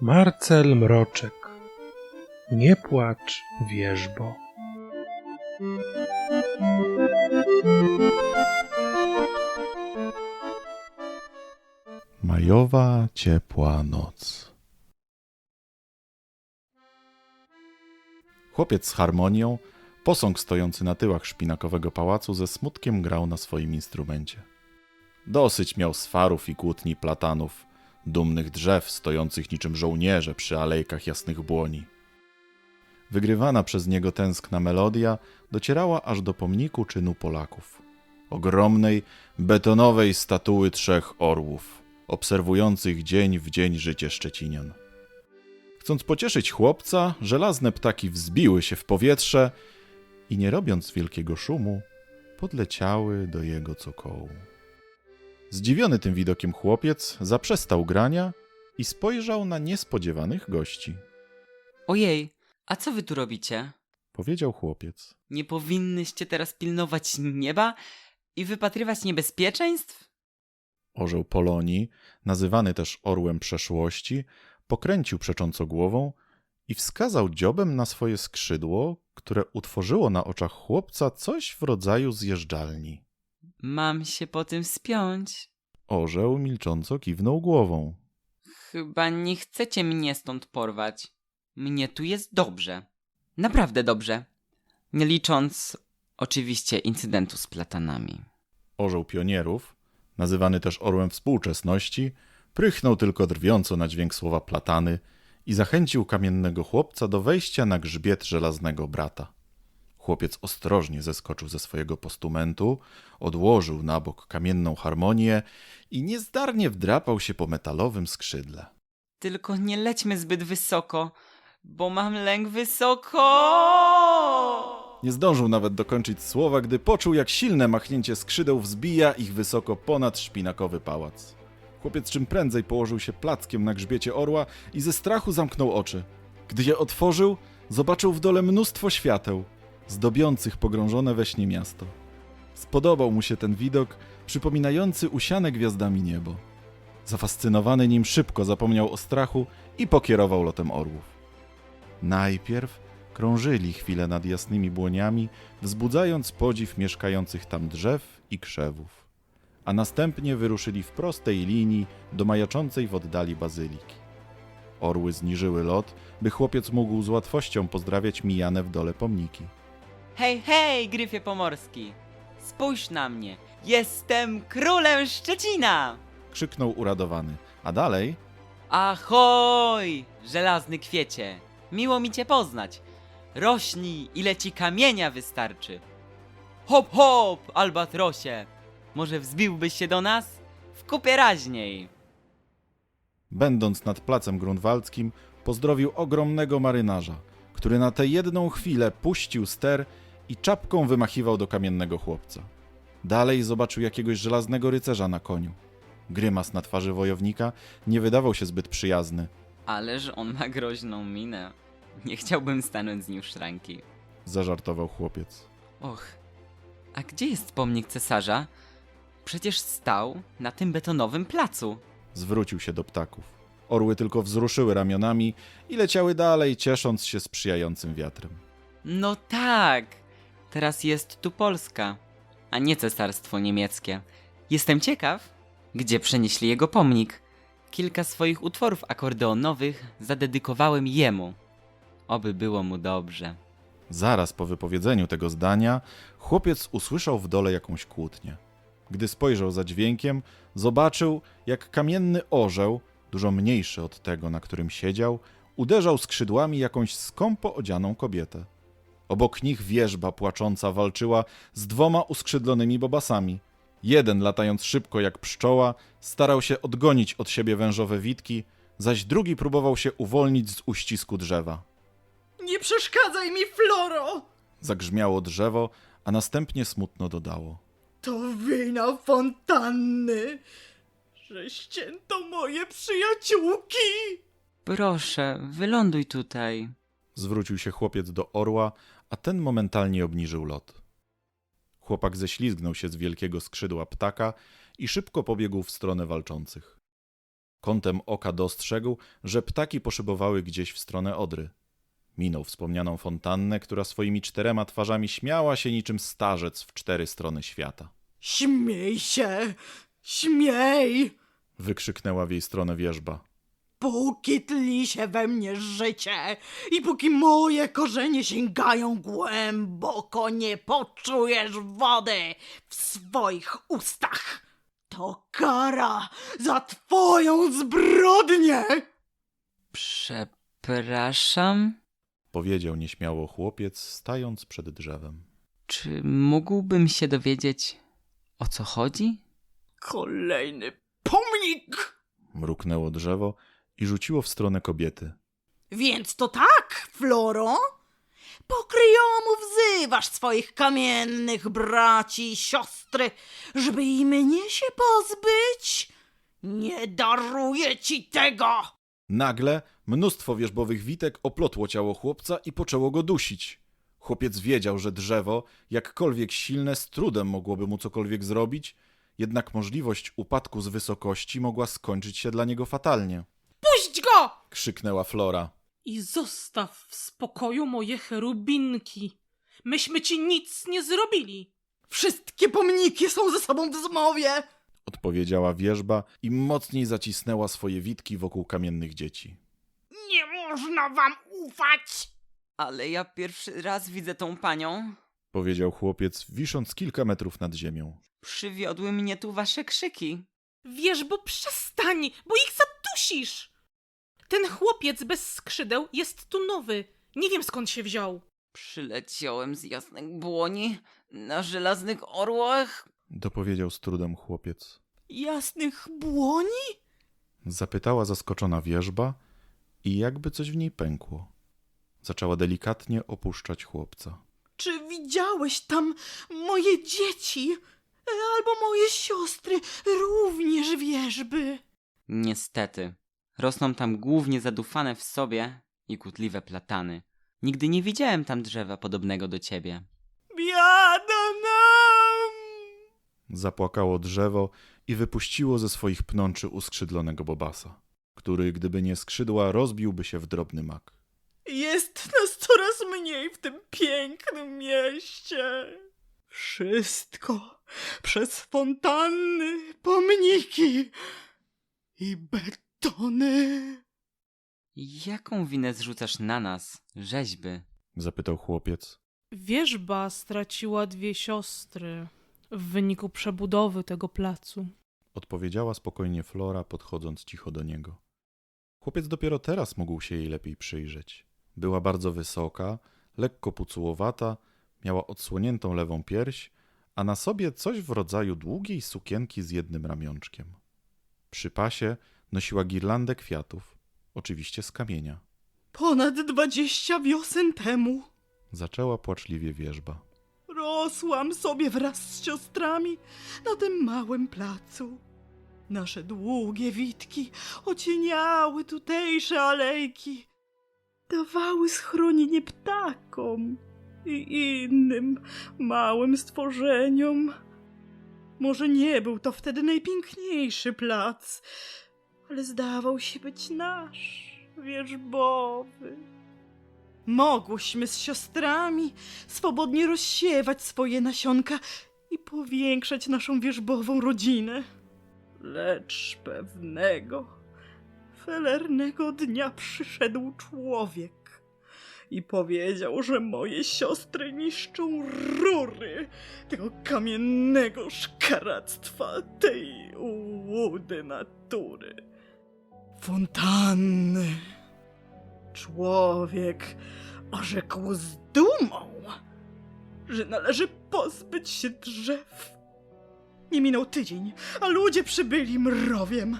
Marcel Mroczek. Nie płacz, wierzbo. Majowa, ciepła noc. Chłopiec z harmonią, posąg stojący na tyłach szpinakowego pałacu, ze smutkiem grał na swoim instrumencie. Dosyć miał swarów i kłótni platanów, dumnych drzew stojących niczym żołnierze przy alejkach jasnych błoni. Wygrywana przez niego tęskna melodia docierała aż do pomniku czynu Polaków. Ogromnej, betonowej statuły trzech orłów, obserwujących dzień w dzień życie Szczecinian. Chcąc pocieszyć chłopca, żelazne ptaki wzbiły się w powietrze i nie robiąc wielkiego szumu, podleciały do jego cokołu. Zdziwiony tym widokiem chłopiec zaprzestał grania i spojrzał na niespodziewanych gości. Ojej, a co wy tu robicie? Powiedział chłopiec. Nie powinnyście teraz pilnować nieba i wypatrywać niebezpieczeństw? Orzeł Polonii, nazywany też orłem przeszłości, pokręcił przecząco głową i wskazał dziobem na swoje skrzydło, które utworzyło na oczach chłopca coś w rodzaju zjeżdżalni. Mam się po tym spiąć. Orzeł milcząco kiwnął głową. Chyba nie chcecie mnie stąd porwać. Mnie tu jest dobrze. Naprawdę dobrze. Nie licząc oczywiście incydentu z platanami. Orzeł pionierów, nazywany też orłem współczesności, prychnął tylko drwiąco na dźwięk słowa platany i zachęcił kamiennego chłopca do wejścia na grzbiet żelaznego brata. Chłopiec ostrożnie zeskoczył ze swojego postumentu, odłożył na bok kamienną harmonię i niezdarnie wdrapał się po metalowym skrzydle. Tylko nie lećmy zbyt wysoko, bo mam lęk wysoko. Nie zdążył nawet dokończyć słowa, gdy poczuł, jak silne machnięcie skrzydeł wzbija ich wysoko ponad szpinakowy pałac. Chłopiec czym prędzej położył się plackiem na grzbiecie orła i ze strachu zamknął oczy. Gdy je otworzył, zobaczył w dole mnóstwo świateł, zdobiących pogrążone we śnie miasto. Spodobał mu się ten widok, przypominający usiane gwiazdami niebo. Zafascynowany nim szybko zapomniał o strachu i pokierował lotem orłów. Najpierw krążyli chwilę nad jasnymi błoniami, wzbudzając podziw mieszkających tam drzew i krzewów, a następnie wyruszyli w prostej linii do majaczącej w oddali bazyliki. Orły zniżyły lot, by chłopiec mógł z łatwością pozdrawiać mijane w dole pomniki. Hej, hej, gryfie pomorski! Spójrz na mnie! Jestem królem Szczecina! Krzyknął uradowany, a dalej Ahoj, żelazny kwiecie! Miło mi cię poznać. Rośnij, ile ci kamienia wystarczy. Hop, hop, albatrosie! Może wzbiłbyś się do nas? W kupie raźniej. Będąc nad placem grunwaldzkim, pozdrowił ogromnego marynarza, który na tę jedną chwilę puścił ster i czapką wymachiwał do kamiennego chłopca. Dalej zobaczył jakiegoś żelaznego rycerza na koniu. Grymas na twarzy wojownika nie wydawał się zbyt przyjazny. Ależ on ma groźną minę. Nie chciałbym stanąć z nim w szranki. Zażartował chłopiec. Och, a gdzie jest pomnik cesarza? Przecież stał na tym betonowym placu. Zwrócił się do ptaków. Orły tylko wzruszyły ramionami i leciały dalej, ciesząc się sprzyjającym wiatrem. No tak, teraz jest tu Polska, a nie cesarstwo niemieckie. Jestem ciekaw, gdzie przenieśli jego pomnik. Kilka swoich utworów akordeonowych zadedykowałem jemu. Oby było mu dobrze. Zaraz po wypowiedzeniu tego zdania, chłopiec usłyszał w dole jakąś kłótnię. Gdy spojrzał za dźwiękiem, zobaczył, jak kamienny orzeł, dużo mniejszy od tego, na którym siedział, uderzał skrzydłami jakąś skąpo odzianą kobietę. Obok nich wierzba płacząca walczyła z dwoma uskrzydlonymi bobasami. Jeden, latając szybko jak pszczoła, starał się odgonić od siebie wężowe witki, zaś drugi próbował się uwolnić z uścisku drzewa. Nie przeszkadzaj mi, Floro! Zagrzmiało drzewo, a następnie smutno dodało. To wina fontanny, że ścięto moje przyjaciółki! Proszę, wyląduj tutaj. Zwrócił się chłopiec do orła, a ten momentalnie obniżył lot. Chłopak ześlizgnął się z wielkiego skrzydła ptaka i szybko pobiegł w stronę walczących. Kątem oka dostrzegł, że ptaki poszybowały gdzieś w stronę Odry. Minął wspomnianą fontannę, która swoimi czterema twarzami śmiała się niczym starzec w cztery strony świata. Śmiej się! Śmiej! Wykrzyknęła w jej stronę wierzba. Póki tli się we mnie życie i póki moje korzenie sięgają głęboko, nie poczujesz wody w swoich ustach. To kara za twoją zbrodnię! Przepraszam? Powiedział nieśmiało chłopiec, stając przed drzewem. Czy mógłbym się dowiedzieć, o co chodzi? Kolejny pomnik! Mruknęło drzewo i rzuciło w stronę kobiety. Więc to tak, Floro? Pokryjomu wzywasz swoich kamiennych braci i siostry, żeby i mnie się pozbyć? Nie daruję ci tego! Nagle mnóstwo wierzbowych witek oplotło ciało chłopca i poczęło go dusić. Chłopiec wiedział, że drzewo, jakkolwiek silne, z trudem mogłoby mu cokolwiek zrobić, jednak możliwość upadku z wysokości mogła skończyć się dla niego fatalnie. Puść go! Krzyknęła Flora. I zostaw w spokoju moje cherubinki. Myśmy ci nic nie zrobili. Wszystkie pomniki są ze sobą w zmowie! Odpowiedziała wierzba i mocniej zacisnęła swoje witki wokół kamiennych dzieci. Nie można wam ufać! Ale ja pierwszy raz widzę tą panią. Powiedział chłopiec, wisząc kilka metrów nad ziemią. Przywiodły mnie tu wasze krzyki. Wiesz, bo przestań, bo ich zadusisz. Ten chłopiec bez skrzydeł jest tu nowy. Nie wiem skąd się wziął. Przyleciałem z jasnych błoni na żelaznych orłach. Dopowiedział z trudem chłopiec. Jasnych błoni? Zapytała zaskoczona wierzba i jakby coś w niej pękło. Zaczęła delikatnie opuszczać chłopca. Czy widziałeś tam moje dzieci? Albo moje siostry, również wierzby? Niestety, rosną tam głównie zadufane w sobie i kutliwe platany. Nigdy nie widziałem tam drzewa podobnego do ciebie. Zapłakało drzewo i wypuściło ze swoich pnączy uskrzydlonego bobasa, który, gdyby nie skrzydła, rozbiłby się w drobny mak. Jest nas coraz mniej w tym pięknym mieście. Wszystko przez fontanny, pomniki i betony. Jaką winę zrzucasz na nas, rzeźby? Zapytał chłopiec. Wierzba straciła dwie siostry w wyniku przebudowy tego placu. Odpowiedziała spokojnie Flora, podchodząc cicho do niego. Chłopiec dopiero teraz mógł się jej lepiej przyjrzeć. Była bardzo wysoka, lekko pucułowata, miała odsłoniętą lewą pierś, a na sobie coś w rodzaju długiej sukienki z jednym ramionczkiem. Przy pasie nosiła girlandę kwiatów, oczywiście z kamienia. Ponad dwadzieścia wiosen temu Zaczęła płaczliwie wierzba. Rosłam sobie wraz z siostrami na tym małym placu. Nasze długie witki ocieniały tutejsze alejki. Dawały schronienie ptakom i innym małym stworzeniom. Może nie był to wtedy najpiękniejszy plac, ale zdawał się być nasz, wierzbowy. Mogłyśmy z siostrami swobodnie rozsiewać swoje nasionka i powiększać naszą wierzbową rodzinę. Lecz pewnego, felernego dnia przyszedł człowiek i powiedział, że moje siostry niszczą rury tego kamiennego szkaractwa, tej łudy natury. Fontanny. Człowiek orzekł z dumą, że należy pozbyć się drzew. Nie minął tydzień, a ludzie przybyli mrowiem.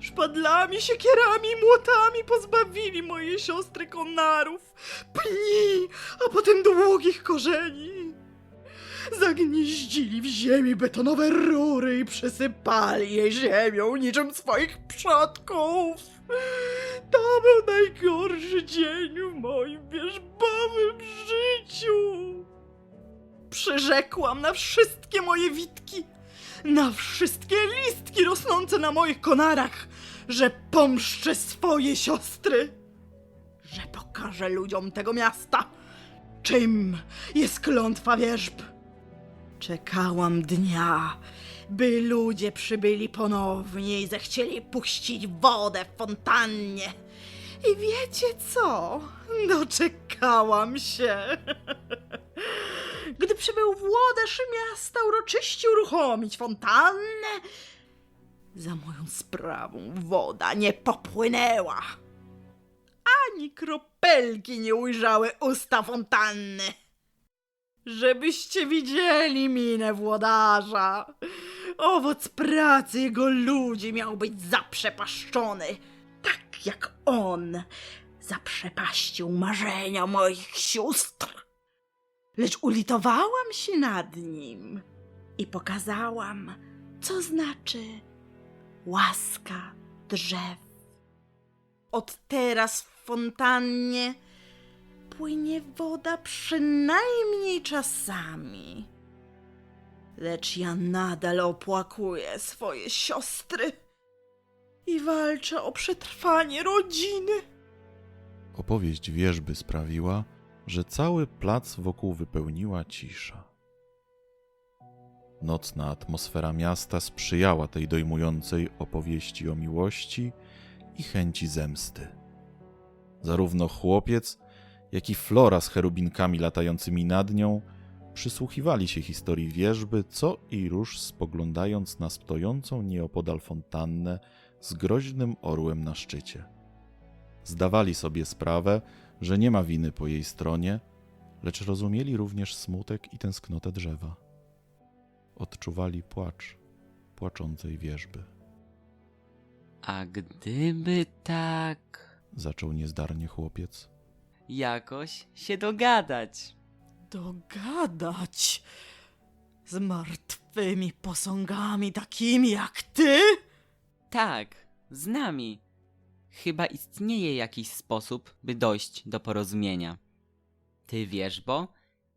Szpadlami, siekierami, młotami pozbawili moje siostry konarów, pni, a potem długich korzeni. Zagnieździli w ziemi betonowe rury i przysypali je ziemią niczym swoich przodków. To był najgorszy dzień w moim wierzbowym życiu. Przyrzekłam na wszystkie moje witki, na wszystkie listki rosnące na moich konarach, że pomszczę swoje siostry, że pokażę ludziom tego miasta, czym jest klątwa wierzb. Czekałam dnia, by ludzie przybyli ponownie i zechcieli puścić wodę w fontannie. I wiecie co? Doczekałam się. Gdy przybył włodarz miasta uroczyście uruchomić fontannę, za moją sprawą woda nie popłynęła. Ani kropelki nie ujrzały usta fontanny. Żebyście widzieli minę włodarza. Owoc pracy jego ludzi miał być zaprzepaszczony, tak jak on zaprzepaścił marzenia moich sióstr. Lecz ulitowałam się nad nim i pokazałam, co znaczy łaska drzew. Od teraz w fontannie płynie woda przynajmniej czasami. Lecz ja nadal opłakuję swoje siostry i walczę o przetrwanie rodziny. Opowieść wierzby sprawiła, że cały plac wokół wypełniła cisza. Nocna atmosfera miasta sprzyjała tej dojmującej opowieści o miłości i chęci zemsty. Zarówno chłopiec, jak i Flora z cherubinkami latającymi nad nią przysłuchiwali się historii wierzby, co i róż spoglądając na stojącą nieopodal fontannę z groźnym orłem na szczycie. Zdawali sobie sprawę, że nie ma winy po jej stronie, lecz rozumieli również smutek i tęsknotę drzewa. Odczuwali płacz płaczącej wierzby. A gdyby tak Zaczął niezdarnie chłopiec. Jakoś się dogadać. Dogadać z martwymi posągami takimi jak ty? Tak, z nami. Chyba istnieje jakiś sposób, by dojść do porozumienia. Ty wiesz, bo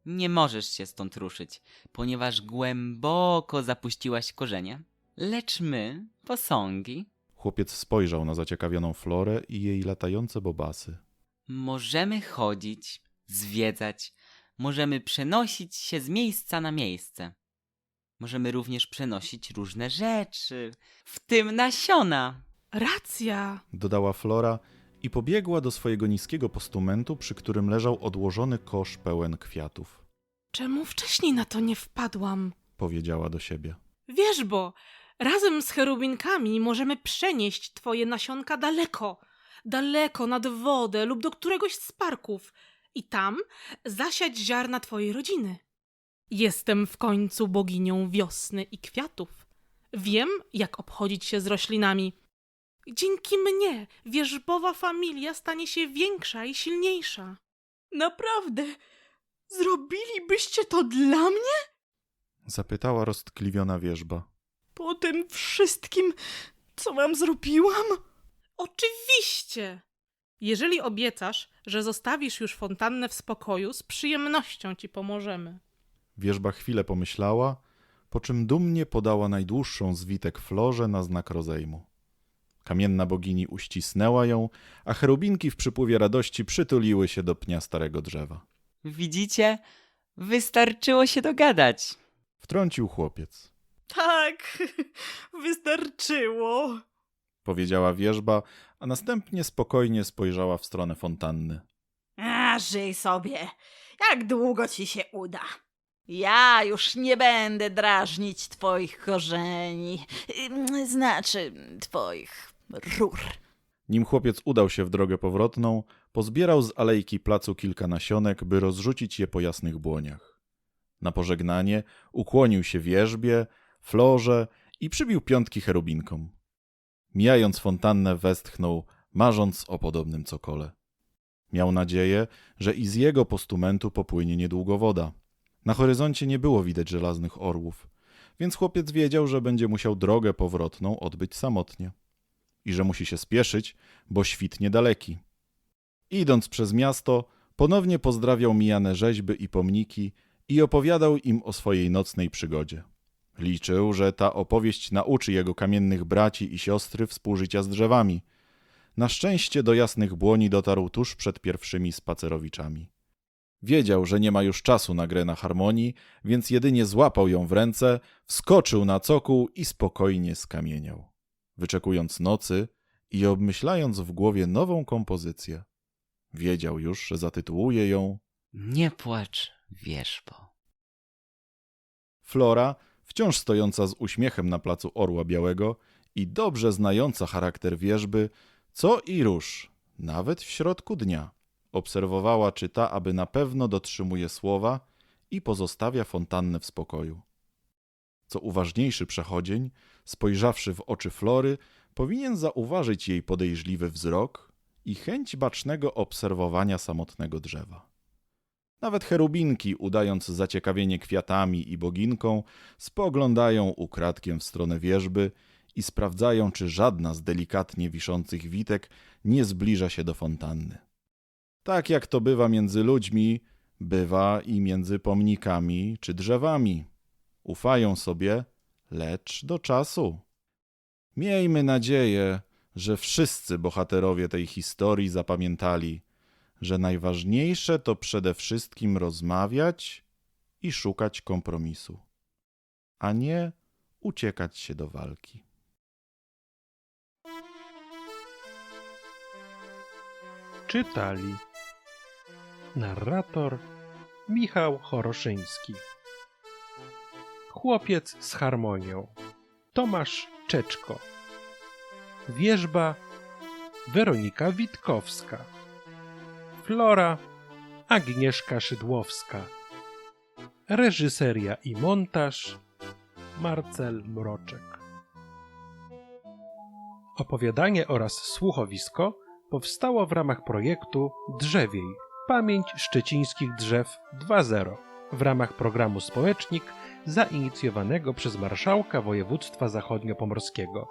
nie możesz się stąd ruszyć, ponieważ głęboko zapuściłaś korzenie. Lecz my, posągi, Chłopiec spojrzał na zaciekawioną Florę i jej latające bobasy. Możemy chodzić, zwiedzać, możemy przenosić się z miejsca na miejsce. Możemy również przenosić różne rzeczy, w tym nasiona. Racja. Dodała Flora i pobiegła do swojego niskiego postumentu, przy którym leżał odłożony kosz pełen kwiatów. Czemu wcześniej na to nie wpadłam? Powiedziała do siebie. Wiesz, bo razem z cherubinkami możemy przenieść twoje nasionka daleko, daleko nad wodę lub do któregoś z parków i tam zasiać ziarna twojej rodziny. Jestem w końcu boginią wiosny i kwiatów. Wiem, jak obchodzić się z roślinami. Dzięki mnie wierzbowa familia stanie się większa i silniejsza. Naprawdę? Zrobilibyście to dla mnie? Zapytała roztkliwiona wierzba. Po tym wszystkim, co wam zrobiłam? Oczywiście! Jeżeli obiecasz, że zostawisz już fontannę w spokoju, z przyjemnością ci pomożemy. Wierzba chwilę pomyślała, po czym dumnie podała najdłuższą z witek Florze na znak rozejmu. Kamienna bogini uścisnęła ją, a cherubinki w przypływie radości przytuliły się do pnia starego drzewa. Widzicie? Wystarczyło się dogadać. Wtrącił chłopiec. Tak, wystarczyło. Powiedziała wierzba, a następnie spokojnie spojrzała w stronę fontanny. A, żyj sobie, jak długo ci się uda. Ja już nie będę drażnić twoich korzeni, ym, znaczy twoich rur. Nim chłopiec udał się w drogę powrotną, pozbierał z alejki placu kilka nasionek, by rozrzucić je po jasnych błoniach. Na pożegnanie ukłonił się wierzbie, florze i przybił piątki cherubinkom. Mijając fontannę westchnął, marząc o podobnym cokole. Miał nadzieję, że i z jego postumentu popłynie niedługo woda. Na horyzoncie nie było widać żelaznych orłów, więc chłopiec wiedział, że będzie musiał drogę powrotną odbyć samotnie i że musi się spieszyć, bo świt niedaleki. Idąc przez miasto, ponownie pozdrawiał mijane rzeźby i pomniki i opowiadał im o swojej nocnej przygodzie. Liczył, że ta opowieść nauczy jego kamiennych braci i siostry współżycia z drzewami. Na szczęście do jasnych błoni dotarł tuż przed pierwszymi spacerowiczami. Wiedział, że nie ma już czasu na grę na harmonii, więc jedynie złapał ją w ręce, wskoczył na cokół i spokojnie skamieniał, wyczekując nocy i obmyślając w głowie nową kompozycję. Wiedział już, że zatytułuje ją Nie płacz, wierzbo. Flora, wciąż stojąca z uśmiechem na placu Orła Białego i dobrze znająca charakter wierzby, co i rusz, nawet w środku dnia, obserwowała, czy ta aby na pewno dotrzymuje słowa i pozostawia fontannę w spokoju. Co uważniejszy przechodzień, spojrzawszy w oczy Flory, powinien zauważyć jej podejrzliwy wzrok i chęć bacznego obserwowania samotnego drzewa. Nawet cherubinki, udając zaciekawienie kwiatami i boginką, spoglądają ukradkiem w stronę wierzby i sprawdzają, czy żadna z delikatnie wiszących witek nie zbliża się do fontanny. Tak jak to bywa między ludźmi, bywa i między pomnikami czy drzewami. Ufają sobie, lecz do czasu. Miejmy nadzieję, że wszyscy bohaterowie tej historii zapamiętali, że najważniejsze to przede wszystkim rozmawiać i szukać kompromisu, a nie uciekać się do walki. Czytali narrator Michał Choroszyński, chłopiec z harmonią Tomasz Czeczko, wierzba Weronika Witkowska, Flora Agnieszka Szydłowska, reżyseria i montaż Marcel Mroczek. Opowiadanie oraz słuchowisko powstało w ramach projektu Drzewiej Pamięć Szczecińskich Drzew 2.0 w ramach programu Społecznik zainicjowanego przez marszałka województwa zachodniopomorskiego.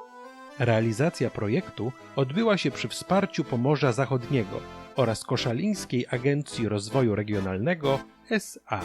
Realizacja projektu odbyła się przy wsparciu Pomorza Zachodniego oraz Koszalińskiej Agencji Rozwoju Regionalnego SA.